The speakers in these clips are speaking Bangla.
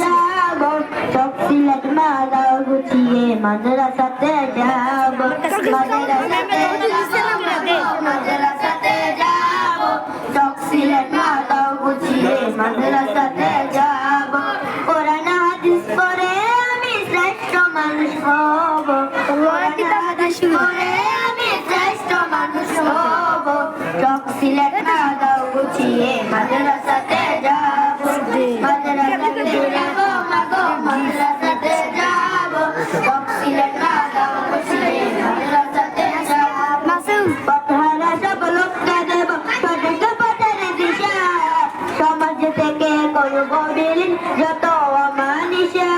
যাব সব সিলেট মালাও গুছিয়ে মাদ্রাসাতে যাব মাদ্রাসাতে যাব মানুষ হব কোরআন হাদিস পড়ে আমি গুছিয়ে মাদ্রাসাতে করব বিলীন যত অমানিসা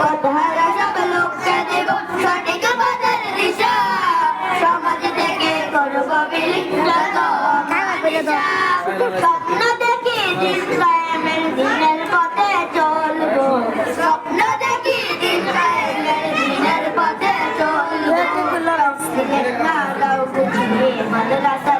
পথহারা সব লোককে দেব সঠিক পথের দিশা। সমাজ থেকে করব বিলীন যত স্বপ্ন দেখি দিন কায়েমের দিনের পথে চলবো। স্বপ্ন দেখি দিন কায়েমের দিনের পথে চলবো। মাদ্রাসাতে যাব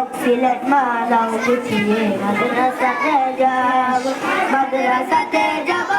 হয়ে সিলেট মালাও গুছিয়ে মাদ্রাসাতে যাব মাদ্রাসাতে যাব